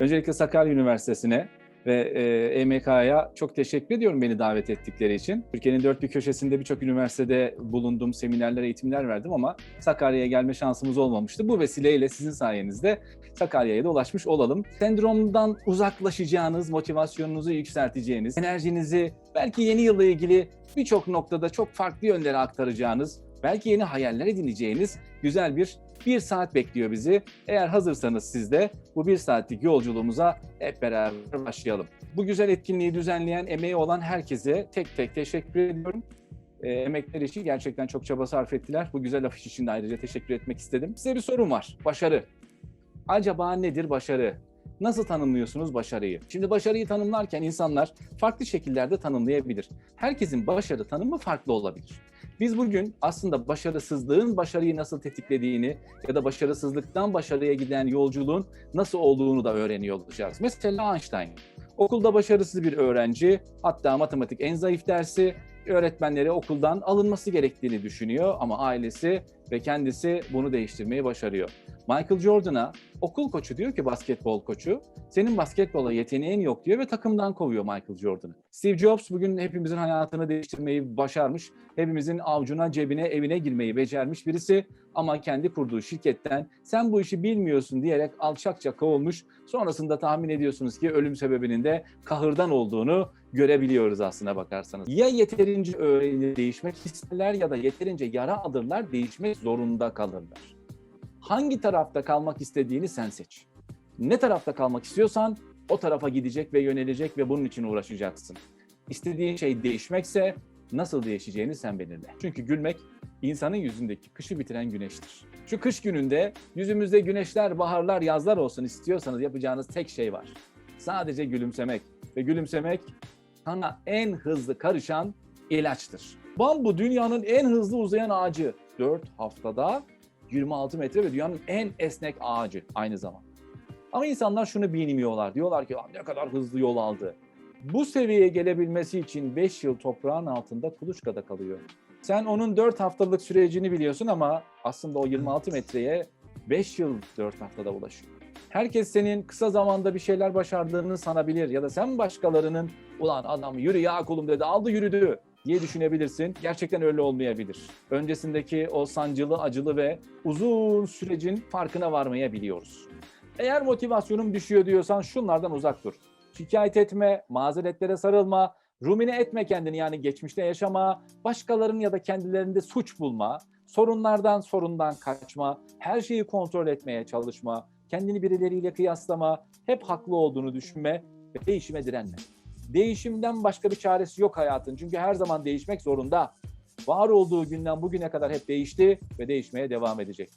Öncelikle Sakarya Üniversitesi'ne ve e, EMK'ya çok teşekkür ediyorum beni davet ettikleri için. Türkiye'nin dört bir köşesinde birçok üniversitede bulundum, seminerler, eğitimler verdim ama Sakarya'ya gelme şansımız olmamıştı. Bu vesileyle sizin sayenizde Sakarya'ya da ulaşmış olalım. Sendromdan uzaklaşacağınız, motivasyonunuzu yükselteceğiniz, enerjinizi belki yeni yılla ilgili birçok noktada çok farklı yönlere aktaracağınız, belki yeni hayaller edineceğiniz güzel bir bir saat bekliyor bizi. Eğer hazırsanız siz de bu bir saatlik yolculuğumuza hep beraber başlayalım. Bu güzel etkinliği düzenleyen, emeği olan herkese tek tek teşekkür ediyorum. E, emekler için gerçekten çok çaba sarf ettiler. Bu güzel afiş için de ayrıca teşekkür etmek istedim. Size bir sorum var. Başarı. Acaba nedir başarı? Nasıl tanımlıyorsunuz başarıyı? Şimdi başarıyı tanımlarken insanlar farklı şekillerde tanımlayabilir. Herkesin başarı tanımı farklı olabilir. Biz bugün aslında başarısızlığın başarıyı nasıl tetiklediğini ya da başarısızlıktan başarıya giden yolculuğun nasıl olduğunu da öğreniyor olacağız. Mesela Einstein. Okulda başarısız bir öğrenci, hatta matematik en zayıf dersi, öğretmenleri okuldan alınması gerektiğini düşünüyor ama ailesi ve kendisi bunu değiştirmeyi başarıyor. Michael Jordan'a okul koçu diyor ki basketbol koçu, senin basketbola yeteneğin yok diyor ve takımdan kovuyor Michael Jordan'ı. Steve Jobs bugün hepimizin hayatını değiştirmeyi başarmış, hepimizin avcuna, cebine, evine girmeyi becermiş birisi ama kendi kurduğu şirketten sen bu işi bilmiyorsun diyerek alçakça kovulmuş. Sonrasında tahmin ediyorsunuz ki ölüm sebebinin de kahırdan olduğunu görebiliyoruz aslına bakarsanız. Ya yeterince öğrenir değişmek isterler ya da yeterince yara alırlar değişmek zorunda kalırlar. Hangi tarafta kalmak istediğini sen seç. Ne tarafta kalmak istiyorsan o tarafa gidecek ve yönelecek ve bunun için uğraşacaksın. İstediğin şey değişmekse nasıl değişeceğini sen belirle. Çünkü gülmek insanın yüzündeki kışı bitiren güneştir. Şu kış gününde yüzümüzde güneşler, baharlar, yazlar olsun istiyorsanız yapacağınız tek şey var. Sadece gülümsemek ve gülümsemek sana en hızlı karışan ilaçtır. Bambu dünyanın en hızlı uzayan ağacı. 4 haftada 26 metre ve dünyanın en esnek ağacı aynı zamanda. Ama insanlar şunu bilmiyorlar. Diyorlar ki "Lan ne kadar hızlı yol aldı. Bu seviyeye gelebilmesi için 5 yıl toprağın altında kuluçkada kalıyor. Sen onun 4 haftalık sürecini biliyorsun ama aslında o 26 metreye 5 yıl 4 haftada ulaşıyor. Herkes senin kısa zamanda bir şeyler başardığını sanabilir ya da sen başkalarının ulan adam yürü ya kulum dedi aldı yürüdü diye düşünebilirsin. Gerçekten öyle olmayabilir. Öncesindeki o sancılı, acılı ve uzun sürecin farkına varmayabiliyoruz. Eğer motivasyonum düşüyor diyorsan şunlardan uzak dur. Şikayet etme, mazeretlere sarılma, rumine etme kendini yani geçmişte yaşama, başkalarının ya da kendilerinde suç bulma, sorunlardan sorundan kaçma, her şeyi kontrol etmeye çalışma, kendini birileriyle kıyaslama, hep haklı olduğunu düşünme ve değişime direnme. Değişimden başka bir çaresi yok hayatın. Çünkü her zaman değişmek zorunda. Var olduğu günden bugüne kadar hep değişti ve değişmeye devam edecek.